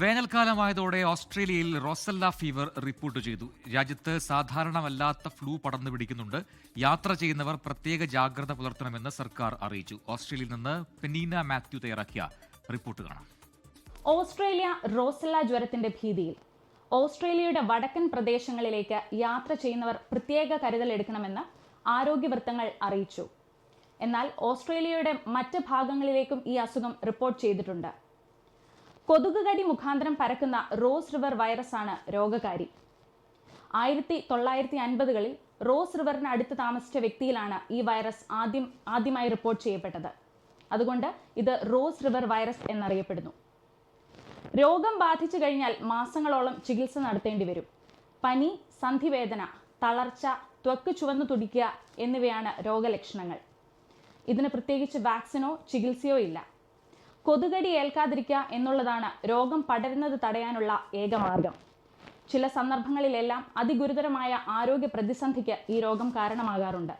വേനൽക്കാലമായതോടെ ഓസ്ട്രേലിയയിൽ റോസല്ല fever report ചെയ്തു. രാജ്യത്ത് സാധാരണമല്ലാത്ത ഫ്ലൂ പടർന്നു പിടിക്കുന്നുണ്ട്. യാത്ര ചെയ്യുന്നവർ പ്രത്യേക ജാഗ്രത പുലർത്തണമെന്ന് സർക്കാർ അറിയിച്ചു. ഓസ്ട്രേലിയയിൽ നിന്ന് പെനീന മാത്യു തയ്യാറാക്കിയ റിപ്പോർട്ട് കാണാം. ഓസ്ട്രേലിയ റോസല്ല ജ്വരത്തിന്റെ ഭീതിയിൽ. ഓസ്ട്രേലിയയുടെ വടക്കൻ പ്രദേശങ്ങളിലേക്ക് യാത്ര ചെയ്യുന്നവർ പ്രത്യേക കരുതൽ എടുക്കണമെന്ന് ആരോഗ്യ വൃത്തങ്ങൾ അറിയിച്ചു. എന്നാൽ ഓസ്ട്രേലിയയുടെ മറ്റ് ഭാഗങ്ങളിലേക്കും ഈ അസുഖം റിപ്പോർട്ട് ചെയ്തിട്ടുണ്ട്. കൊതുകുകടി മുഖാന്തരം പരക്കുന്ന റോസ് റിവർ വൈറസാണ് രോഗകാരി. ആയിരത്തി തൊള്ളായിരത്തി അൻപതുകളിൽ റോസ് റിവറിന് അടുത്ത് താമസിച്ച വ്യക്തിയിലാണ് ഈ വൈറസ് ആദ്യം ആദ്യമായി റിപ്പോർട്ട് ചെയ്യപ്പെട്ടത്. അതുകൊണ്ട് ഇത് റോസ് റിവർ വൈറസ് എന്നറിയപ്പെടുന്നു. രോഗം ബാധിച്ചു കഴിഞ്ഞാൽ മാസങ്ങളോളം ചികിത്സ നടത്തേണ്ടി വരും. പനി സന്ധിവേദന തളർച്ച ത്വക്ക് ചുവന്നു തുടിക്കുക എന്നിവയാണ് രോഗലക്ഷണങ്ങൾ. ഇതിന് പ്രത്യേകിച്ച് വാക്സിനോ ചികിത്സയോ ഇല്ല. കൊതുകടി ഏൽക്കാതിരിക്കുക എന്നുള്ളതാണ് രോഗം പടരുന്നത് തടയാനുള്ള ഏക മാർഗം. ചില സന്ദർഭങ്ങളിലെല്ലാം അതിഗുരുതരമായ ആരോഗ്യ പ്രതിസന്ധിക്ക് ഈ രോഗം കാരണമാകാറുണ്ട്.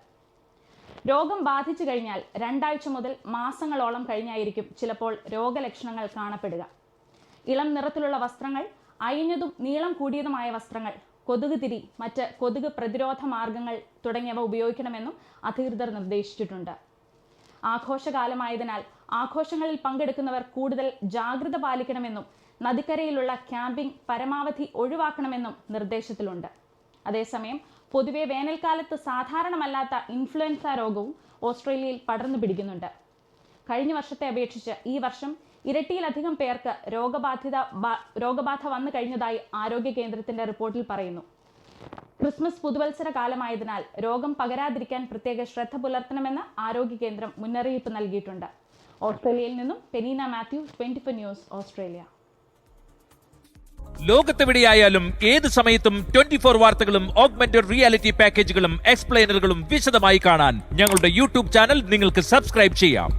രോഗം ബാധിച്ചു കഴിഞ്ഞാൽ രണ്ടാഴ്ച മുതൽ മാസങ്ങളോളം കഴിഞ്ഞായിരിക്കും ചിലപ്പോൾ രോഗലക്ഷണങ്ങൾ കാണപ്പെടുക. ഇളം നിറത്തിലുള്ള വസ്ത്രങ്ങൾ അയഞ്ഞതും നീളം കൂടിയതുമായ വസ്ത്രങ്ങൾ കൊതുക് തിരി മറ്റ് കൊതുക് പ്രതിരോധ മാർഗങ്ങൾ തുടങ്ങിയവ ഉപയോഗിക്കണമെന്നും അധികൃതർ നിർദ്ദേശിച്ചിട്ടുണ്ട്. ആഘോഷകാലമായതിനാൽ ആഘോഷങ്ങളിൽ പങ്കെടുക്കുന്നവർ കൂടുതൽ ജാഗ്രത പാലിക്കണമെന്നും നദിക്കരയിലുള്ള ക്യാമ്പിംഗ് പരമാവധി ഒഴിവാക്കണമെന്നും നിർദ്ദേശത്തിലുണ്ട്. അതേസമയം പൊതുവെ വേനൽക്കാലത്ത് സാധാരണമല്ലാത്ത ഇൻഫ്ലുവൻസ രോഗവും ഓസ്ട്രേലിയയിൽ പടർന്നു പിടിക്കുന്നുണ്ട്. കഴിഞ്ഞ വർഷത്തെ അപേക്ഷിച്ച് ഈ വർഷം ഇരട്ടിയിലധികം പേർക്ക് രോഗബാധിത രോഗബാധ വന്നു കഴിഞ്ഞതായി ആരോഗ്യ കേന്ദ്രത്തിന്റെ റിപ്പോർട്ടിൽ പറയുന്നു. ക്രിസ്മസ് പുതുവത്സര കാലമായതിനാൽ രോഗം പകരാതിരിക്കാൻ പ്രത്യേക ശ്രദ്ധ പുലർത്തണമെന്ന് ആരോഗ്യ കേന്ദ്രം മുന്നറിയിപ്പ് നൽകിയിട്ടുണ്ട്. ഓസ്ട്രേലിയയിൽ നിന്നും Peneena Mathew twenty four news Australia. ലോകത്തെവിടെയായാലും ഏത് സമയത്തും ട്വന്റി ഫോർ വാർത്തകളും ഓഗ്മെന്റഡ് റിയാലിറ്റി പാക്കേജുകളും എക്സ്പ്ലെയിനറുകളും വിശദമായി കാണാൻ ഞങ്ങളുടെ യൂട്യൂബ് ചാനൽ നിങ്ങൾക്ക് സബ്സ്ക്രൈബ് ചെയ്യാം.